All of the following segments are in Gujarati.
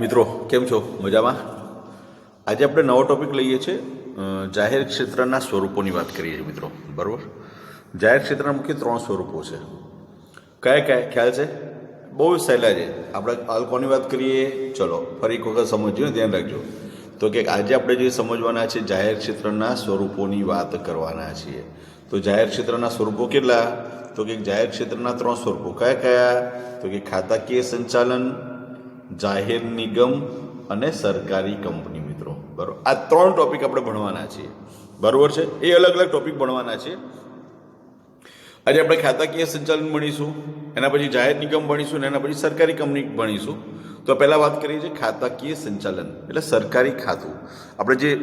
મિત્રો, કેમ છો? મજામાં? આજે આપણે નવો ટોપિક લઈએ છીએ જાહેર ક્ષેત્રના સ્વરૂપોની વાત કરીએ છીએ મિત્રો. બરાબર? જાહેર ક્ષેત્રના મુખ્ય ત્રણ સ્વરૂપો છે. કયા કયા? ખ્યાલ છે? બહુ સહેલા છે. આપણે હાલ કોની વાત કરીએ? ચલો, ફરી એક વખત સમજજો ધ્યાન રાખજો. તો કે આજે આપણે જે સમજવાના છે, જાહેર ક્ષેત્રના સ્વરૂપોની વાત કરવાના છીએ. તો જાહેર ક્ષેત્રના સ્વરૂપો કેટલા? તો કે જાહેર ક્ષેત્રના ત્રણ સ્વરૂપો. કયા કયા? તો કે ખાતાકીય સંચાલન જાહેર નિગમ અને સરકારી કંપની મિત્રો. બરાબર આ ત્રણ ટોપિક આપણે ભણવાના છીએ. બરાબર છે? એ અલગ અલગ ટોપિક ભણવાના છે. આજે આપણે ખાતાકીય સંચાલન ભણીશું, એના પછી જાહેર નિગમ ભણીશું અને એના પછી સરકારી કંપની ભણીશું. તો પહેલાં વાત કરીએ છીએ ખાતાકીય સંચાલન, એટલે સરકારી ખાતું. આપણે જે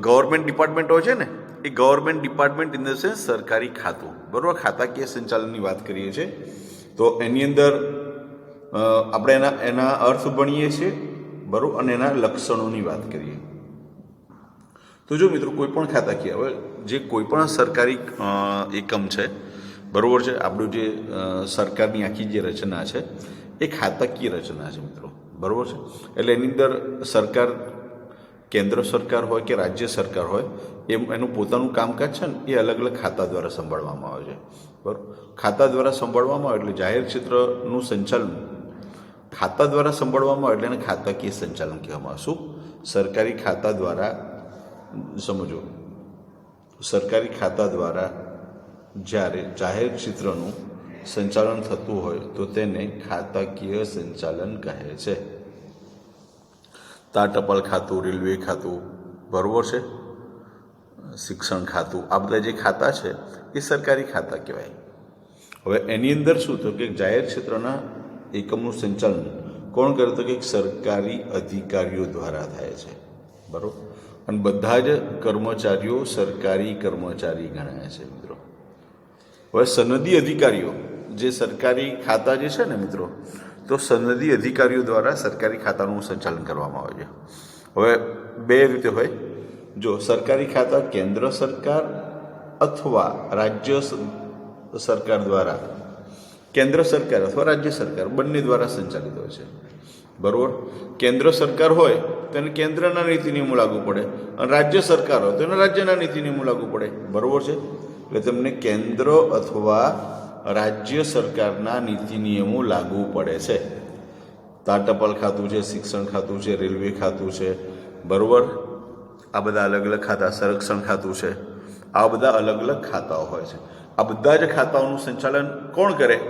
ગવર્મેન્ટ ડિપાર્ટમેન્ટ હોય છે ને, એ government department in the sense સરકારી ખાતું. બરાબર? ખાતાકીય સંચાલનની વાત કરીએ છીએ. તો એની અંદર આપણે એના એના અર્થ ભણીએ છીએ બરાબર અને એના લક્ષણોની વાત કરીએ. તો જો મિત્રો, કોઈ પણ ખાતાકીય હવે જે કોઈ પણ સરકારી એકમ છે, બરાબર છે, આપણું જે સરકારની આખી જે રચના છે, એ ખાતાકીય રચના છે મિત્રો, બરાબર છે? એટલે એની અંદર સરકાર, કેન્દ્ર સરકાર હોય કે રાજ્ય સરકાર હોય, એમ, એનું પોતાનું કામકાજ છે ને, એ અલગ અલગ ખાતા દ્વારા સંભાળવામાં આવે છે. બરાબર? ખાતા દ્વારા સંભાળવામાં આવે એટલે જાહેર ક્ષેત્રનું સંચાલન ખાતા દ્વારા સંભાળવામાં એટલે એને ખાતાકીય સંચાલન કહેવામાં શું? સરકારી ખાતા દ્વારા, સમજો. સરકારી ખાતા દ્વારા જ્યારે જાહેર ક્ષેત્રનું સંચાલન થતું હોય તો તેને ખાતાકીય સંચાલન કહે છે. તા ટપાલ ખાતું, રેલવે ખાતું, ભરવો છે? શિક્ષણ ખાતું, આ બધા જે ખાતા છે એ સરકારી ખાતા કહેવાય. હવે એની અંદર શું થયું કે જાહેર ક્ષેત્રના એકમનું સંચાલન કોણ કરે તો કે સરકારી અધિકારીઓ દ્વારા થાય છે. બરાબર? અને બધા જ કર્મચારીઓ સરકારી કર્મચારી ગણાય છે મિત્રો. હવે સનદી અધિકારીઓ, જે સરકારી ખાતા જે છે ને મિત્રો, તો સનદી અધિકારીઓ દ્વારા સરકારી ખાતાનું સંચાલન કરવામાં આવે છે. હવે બે રીતે હોય. જો સરકારી ખાતા કેન્દ્ર સરકાર અથવા રાજ્ય સરકાર દ્વારા કેન્દ્ર સરકાર અથવા રાજ્ય સરકાર, બંને દ્વારા સંચાલિત હોય છે. બરાબર? કેન્દ્ર સરકાર હોય તો એને કેન્દ્રના નીતિ નિયમો લાગુ પડે. અને રાજ્ય સરકાર હોય તો એને રાજ્યના નીતિ નિયમો લાગુ પડે. બરોબર છે? એટલે તમને કેન્દ્ર અથવા રાજ્ય સરકારના નીતિ નિયમો લાગુ પડે છે. તાર ટપાલ ખાતું છે, શિક્ષણ ખાતું છે, રેલવે ખાતું છે. બરોબર? આ બધા અલગ અલગ ખાતા, સંરક્ષણ ખાતું છે. આ બધા અલગ અલગ ખાતાઓ હોય છે. આ બધા જ ખાતાઓનું સંચાલન કોણ કરે?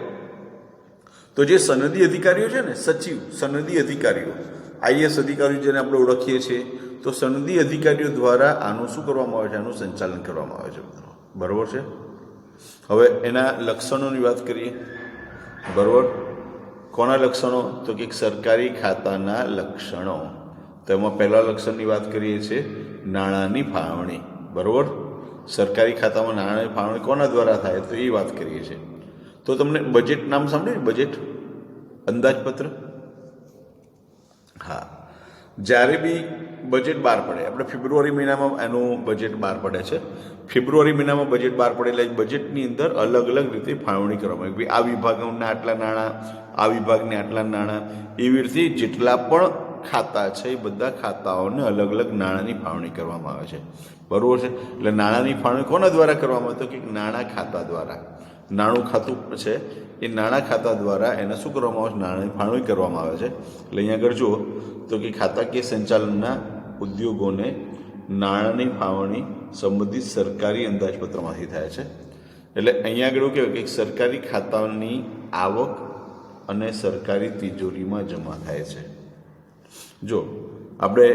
તો જે સનદી અધિકારીઓ છે ને, સચિવ, સનદી અધિકારીઓ આઈએસ અધિકારીઓ જેને આપણે ઓળખીએ છીએ, તો સનદી અધિકારીઓ દ્વારા આનું શું કરવામાં આવે છે? આનું સંચાલન કરવામાં આવે છે. બરાબર છે? હવે એના લક્ષણોની વાત કરીએ. બરાબર? કોના લક્ષણો? તો કે સરકારી ખાતાના લક્ષણો. તો એમાં પહેલા લક્ષણની વાત કરીએ છીએ, નાણાંની ફાળવણી. બરાબર? સરકારી ખાતામાં નાણાંની ફાળવણી કોના દ્વારા થાય તો એ વાત કરીએ છીએ. તો તમને બજેટ નામ સાંભળ્યું બજેટ? અંદાજપત્ર? હા. જ્યારે બી બજેટ બહાર પડે, આપણે ફેબ્રુઆરી મહિનામાં એનું બજેટ બહાર પડે છે. ફેબ્રુઆરી મહિનામાં બજેટ બહાર પડે એટલે બજેટની અંદર અલગ અલગ રીતે ફાળવણી કરવામાં આવે. આ વિભાગને આટલા નાણાં, આ વિભાગને આટલા નાણાં, એવી રીતે જેટલા પણ ખાતા છે, એ બધા ખાતાઓને અલગ અલગ નાણાંની ફાળવણી કરવામાં આવે છે. બરાબર છે? એટલે નાણાંની ફાળવણી કોના દ્વારા કરવામાં આવે? તો કે નાણાં ખાતા દ્વારા. નાણું ખાતું છે. એ નાણાં ખાતા દ્વારા એને શું કરવામાં આવે છે? નાણાંની ફાળવણી કરવામાં આવે છે. એટલે અહીંયા આગળ જુઓ તો કે ખાતાકીય સંચાલનના ઉદ્યોગોને નાણાંની ફાળવણી સંબંધિત સરકારી અંદાજપત્રમાંથી થાય છે. એટલે અહીંયા આગળ એવું કહેવાય કે સરકારી ખાતાની આવક અને સરકારી તિજોરીમાં જમા થાય છે. જો આપણે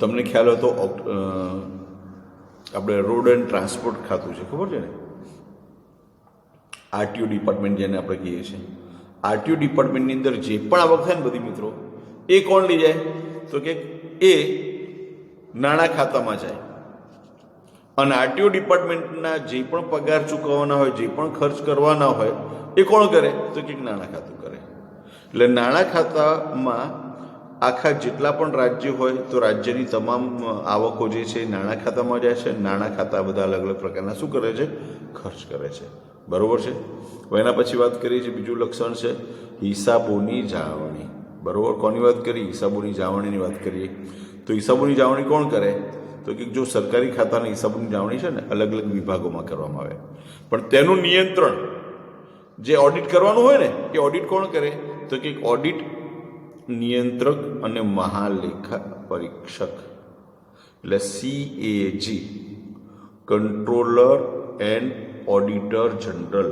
તમને ખ્યાલ હતો આપણે રોડ એન્ડ ટ્રાન્સપોર્ટ ખાતું છે, ખબર છે ને? આરટીઓ ડિપાર્ટમેન્ટ જેને આપણે કહીએ છીએ. આરટીઓ ડિપાર્ટમેન્ટની અંદર જે પણ આવક થાય ને બધી મિત્રો, એ કોણ લઈ જાય? તો કે એ નાણાં ખાતામાં જાય. અને આરટીઓ ડિપાર્ટમેન્ટના જે પણ પગાર ચૂકવવાના હોય, જે પણ ખર્ચ કરવાના હોય, એ કોણ કરે? તો કે નાણાં ખાતું કરે. એટલે નાણાં ખાતામાં આખા જેટલા પણ રાજ્ય હોય તો રાજ્યની તમામ આવકો જે છે નાણાં ખાતામાં જાય છે. નાણાં ખાતા બધા અલગ અલગ પ્રકારના શું કરે છે? ખર્ચ કરે છે. બરાબર છે? એના પછી વાત કરીએ છીએ બીજું લક્ષણ છે, હિસાબોની જાળવણી. બરાબર? કોની વાત કરી હિસાબોની જાળવણીની વાત કરીએ. તો હિસાબોની જાળવણી કોણ કરે? તો કે જો સરકારી ખાતાના હિસાબોની જાળવણી છે ને, અલગ અલગ વિભાગોમાં કરવામાં આવે. પણ તેનું નિયંત્રણ જે ઓડિટ કરવાનું હોય ને, એ ઓડિટ કોણ કરે? તો કે ઓડિટ નિયંત્રક અને મહાલેખા પરીક્ષક. એટલે CAG controller and auditor general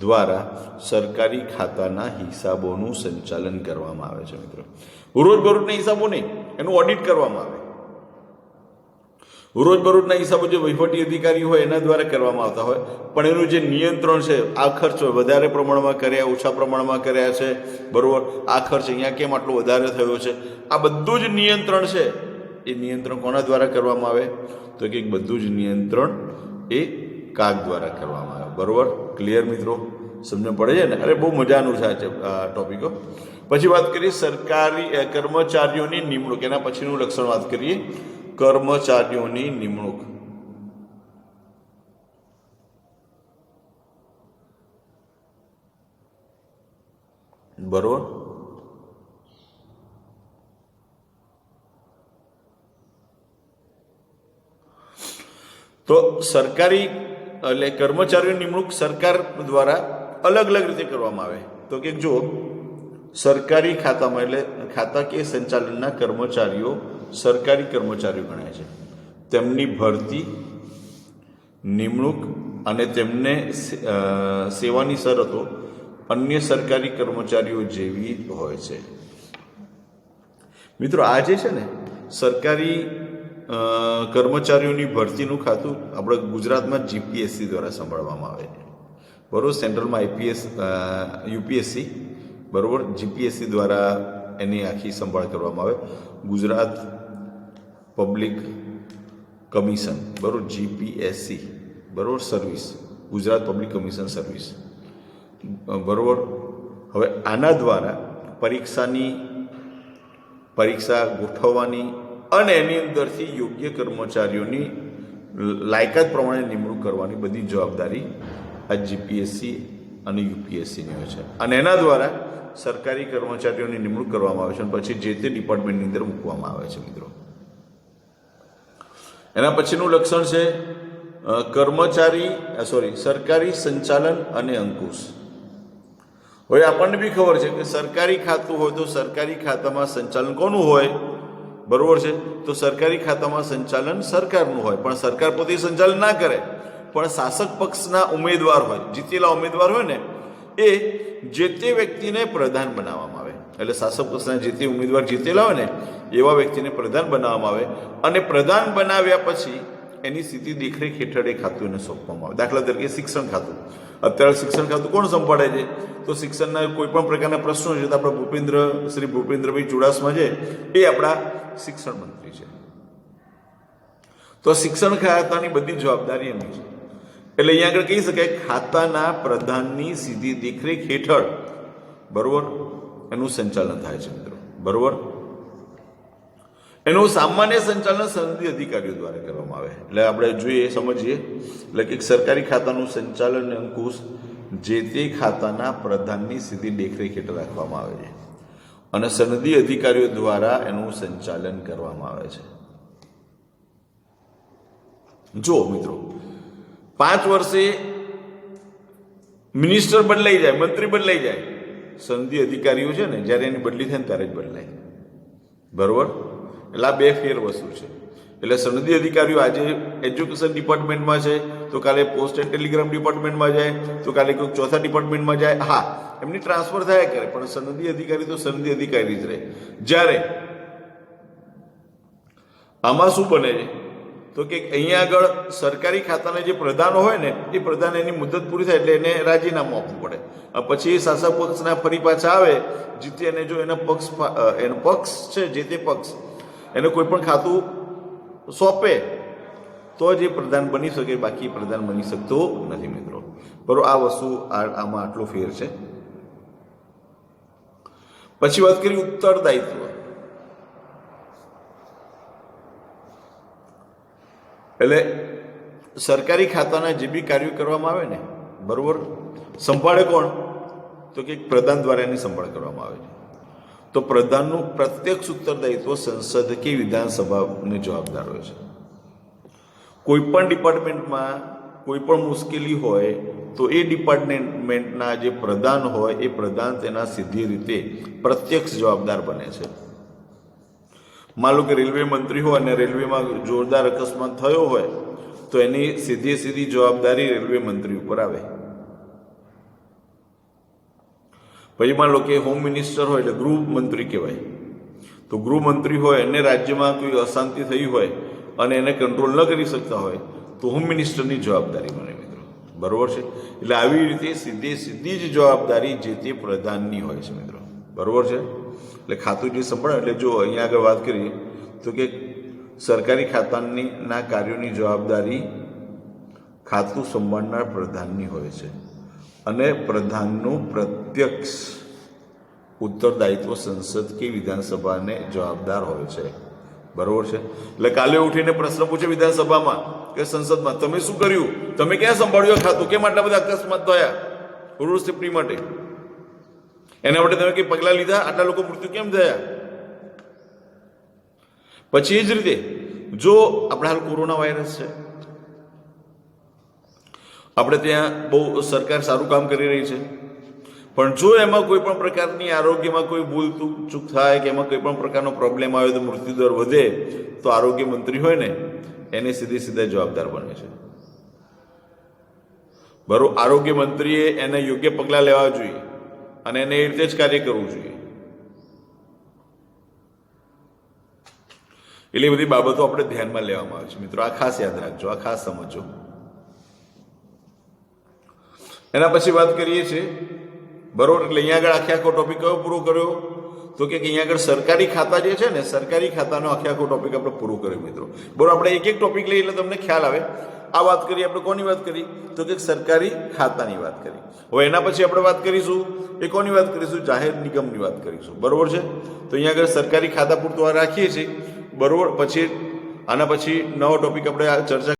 દ્વારા સરકારી ખાતાના હિસાબોનું સંચાલન કરવામાં આવે છે મિત્રો. રોજબરોજના હિસાબો નહીં, એનું ઓડિટ કરવામાં આવે. રોજબરોજના હિસાબો જે વહીવટી અધિકારી હોય એના દ્વારા કરવામાં આવતા હોય. પણ એનું જે નિયંત્રણ છે, આ ખર્ચ વધારે પ્રમાણમાં કર્યા, ઓછા પ્રમાણમાં કર્યા છે. બરોબર? આ ખર્ચ અહીંયા કેમ આટલો વધારે થયો છે? આ બધું જ નિયંત્રણ છે. એ નિયંત્રણ કોના દ્વારા કરવામાં આવે? તો કે બધું જ નિયંત્રણ એ કાગ દ્વારા કરવામાં આવે. બરોબર? ક્લિયર મિત્રો? સમજણ પડે છે ને? અરે, બહુ મજાનું છે આ ટોપિકો પછી વાત કરીએ સરકારી કર્મચારીઓની નિમણૂક. એના પછીનું લક્ષણ વાત કરીએ. કર્મચારીઓની નિમણૂક. બરોબર? તો સરકારી એટલે કર્મચારીઓની નિમણૂક સરકાર દ્વારા અલગ અલગ રીતે કરવામાં આવે. તો કે જો સરકારી ખાતામાં એટલે ખાતા કે સંચાલનના કર્મચારીઓ સરકારી કર્મચારીઓ ગણાય છે. તેમની ભરતી, નિમણૂક અને તેમને સેવાની શરતો અન્ય સરકારી કર્મચારીઓ જેવી હોય છે. મિત્રો, આ જે છે ને, સરકારી કર્મચારીઓની ભરતીનું ખાતું આપણે ગુજરાતમાં જીપીએસસી દ્વારા સંભાળવામાં આવે છે. બરોબર, સેન્ટ્રલમાં આઈપીએસ યુપીએસસી, બરોબર, જીપીએસસી દ્વારા એની આખી સંભાળ કરવામાં આવે. ગુજરાત પબ્લિક કમિશન, બરોબર જીપીએસસી બરાબર, service, Gujarat public commission service. બરોબર? હવે આના દ્વારા પરીક્ષાની પરીક્ષા ગોઠવવાની અને એની અંદરથી યોગ્ય કર્મચારીઓની લાયકાત પ્રમાણે નિમણૂક કરવાની બધી જવાબદારી આ જીપીએસસી અને યુપીએસસીની હોય છે. અને એના દ્વારા સરકારી કર્મચારીઓની નિમણૂક કરવામાં આવે છે અને પછી જે તે ડિપાર્ટમેન્ટની અંદર મૂકવામાં આવે છે, મિત્રો. એના પછીનું લક્ષણ છે કર્મચારી સોરી સરકારી સંચાલન અને અંકુશ. હવે આપણને બી ખબર છે કે સરકારી ખાતું હોય તો સરકારી ખાતામાં સંચાલન કોનું હોય? બરોબર છે? તો સરકારી ખાતામાં સંચાલન સરકારનું હોય. પણ સરકાર પોતે સંચાલન ના કરે. પણ શાસક પક્ષના ઉમેદવાર હોય, જીતેલા ઉમેદવાર હોય ને, એ જે તે વ્યક્તિને પ્રધાન બનાવવામાં એટલે શાસક પક્ષના જે તે ઉમેદવાર જીતેલા હોય ને, એવા વ્યક્તિને પ્રધાન બનાવવામાં આવે અને પ્રધાન બનાવ્યા પછી એની સ્થિતિ દેખરેખ હેઠળ એ ખાતું એને સોંપવામાં આવે. દાખલા તરીકે શિક્ષણ ખાતું. અત્યારે શિક્ષણ ખાતું કોણ સંભાળે છે? તો શિક્ષણના કોઈ પણ પ્રકારના પ્રશ્નો છે, તો આપણા ભૂપેન્દ્ર, શ્રી ભૂપેન્દ્રભાઈ ચુડાસમા છે, એ આપણા શિક્ષણ મંત્રી છે. તો શિક્ષણ ખાતાની બધી જવાબદારી એમની છે. એટલે અહીંયા આગળ કહી શકાય, ખાતાના પ્રધાનની સીધી દેખરેખ હેઠળ. બરોબર? એનું સંચાલન થાય છે મિત્રો. બરોબર? એનું સામાન્ય સંચાલન સનદી અધિકારીઓ દ્વારા કરવામાં આવે. એટલે આપણે જોઈએ, સમજીએ. એટલે કે સરકારી ખાતાનું સંચાલન અંકુશ, જે તે ખાતાના પ્રધાનની સીધી દેખરેખ હેઠળ રાખવામાં આવે છે. અને સનદી અધિકારીઓ દ્વારા એનું સંચાલન કરવામાં આવે છે. જો મિત્રો, પાંચ વર્ષે મિનિસ્ટર બદલાઈ જાય, મંત્રી બદલાઈ જાય સંધિ અધિકારીઓ છે ને, જ્યારે એની બદલી થાય ને ત્યારે જ બદલાય. બરોબર? એટલે આ બે ફેર વસ્તુ છે. એટલે સનદી અધિકારીઓ આજે એજ્યુકેશન ડિપાર્ટમેન્ટમાં છે, તો કાલે પોસ્ટ એન્ડ ટેલિગ્રામ ડિપાર્ટમેન્ટમાં જાય, તો કાલે કોઈક ચોથા ડિપાર્ટમેન્ટમાં જાય. હા, એમની ટ્રાન્સફર થયા કરે પણ સનદી અધિકારી તો સનદી અધિકારી જ રહે. જ્યારે આમાં શું બને છે? તો કે અહીંયા આગળ સરકારી ખાતાના જે પ્રધાનો હોય ને, એ પ્રધાન એની મુદત પૂરી થાય એટલે એને રાજીનામું આપવું પડે. પછી શાસક પક્ષના ફરી પાછા આવે, જીતે અને જો એના પક્ષ એનો પક્ષ છે, જે તે પક્ષ, એને કોઈ પણ ખાતું સોંપે, તો જ એ પ્રધાન બની શકે, બાકી પ્રધાન બની શકતો નથી મિત્રો. બરોબર આ વસ્તુ આમાં આટલો ફેર છે. પછી વાત કરી ઉત્તરદાયિત્વ. એટલે સરકારી ખાતાના જે બી કાર્યો કરવામાં આવે ને, બરાબર? સંભાળે કોણ? તો કે પ્રધાન દ્વારા એની સંભાળ કરવામાં આવે છે. તો પ્રધાનનું પ્રત્યક્ષ ઉત્તરદાયિત્વ સંસદ કે વિધાનસભાને જવાબદાર હોય છે. કોઈ પણ ડિપાર્ટમેન્ટમાં કોઈ પણ મુશ્કેલી હોય, તો એ ડિપાર્ટમેન્ટના જે પ્રધાન હોય, એ પ્રધાન તેના સીધી રીતે પ્રત્યક્ષ જવાબદાર બને છે. માન લો કે રેલવે મંત્રી હોય અને રેલવેમાં જોરદાર અકસ્માત થયો હોય, તો એની સીધી સીધી જવાબદારી રેલવે મંત્રી ઉપર આવે. પછી માન લો કે હોમ મિનિસ્ટર હોય એટલે ગૃહ મંત્રી કહેવાય. તો ગૃહમંત્રી હોય, એને રાજ્યમાં કોઈ અશાંતિ થઈ હોય અને એને કંટ્રોલ ન કરી શકતા હોય, તો હોમ મિનિસ્ટરની જવાબદારી બને મિત્રો. બરાબર છે? એટલે આવી રીતે સીધી સીધી જ જવાબદારી જે તે પ્રધાનની હોય છે મિત્રો. બરાબર છે? એટલે ખાતું જે સંભાળે, એટલે જો અહીંયા આગળ વાત કરીએ, તો કે સરકારી ખાતાની ના કાર્યોની જવાબદારી ખાતું સંભાળનાર પ્રધાનની હોય છે. અને પ્રધાનનું પ્રત્યક્ષ ઉત્તરદાયિત્વ સંસદ કે વિધાનસભાને જવાબદાર હોય છે. બરોબર છે? એટલે કાલે ઉઠીને પ્રશ્ન પૂછે વિધાનસભામાં કે સંસદમાં, તમે શું કર્યું? તમે ક્યાં સંભાળ્યું ખાતું? કેમ આટલા બધા અકસ્માત થયા? રોડ સેફટી માટે. એના માટે તમે કઈ પગલાં લીધા? આટલા લોકો મૃત્યુ કેમ થયા? પછી એ જ રીતે, જો આપણે હાલ કોરોના વાયરસ છે, આપણે ત્યાં બહુ સરકાર સારું કામ કરી રહી છે, પણ જો એમાં કોઈ પણ પ્રકારની આરોગ્યમાં કોઈ ભૂલ ચૂક થાય કે એમાં કોઈ પણ પ્રકારનો પ્રોબ્લેમ આવે તો મૃત્યુદર વધે, તો આરોગ્ય મંત્રી હોય ને, એને સીધી સીધા જવાબદાર બને છે. બરો, આરોગ્ય મંત્રીએ એને યોગ્ય પગલાં લેવા જોઈએ. અને એને એ રીતે જ કાર્ય કરવું જોઈએ. એટલે બધી બાબતો આપણે ધ્યાનમાં લેવામાં આવે છે. મિત્રો, આ ખાસ યાદ રાખજો, આ ખાસ સમજો એના પછી વાત કરીએ છીએ, બરોબર, એટલે અહીંયા આગળ આખે આખો ટોપિક કયો પૂરો કર્યો? તો કે અહીંયા આગળ સરકારી ખાતા જે છે ને, સરકારી ખાતાનો આખે આખો ટોપિક આપણે પૂરો કર્યો, મિત્રો. બરોબર, આપણે એક એક ટોપિક લઈએ એટલે તમને ખ્યાલ આવે. આ વાત કરી, આપણે કોની વાત કરી? તો કે સરકારી ખાતાની વાત કરી. હવે એના પછી આપણે વાત કરીશું એ કોની વાત કરીશું? જાહેર નિગમની વાત કરીશું. બરોબર છે? તો અહીંયા આગળ સરકારી ખાતા પૂરતું આ રાખીએ છીએ. બરોબર? પછી આના પછી નવો ટોપિક આપણે ચર્ચા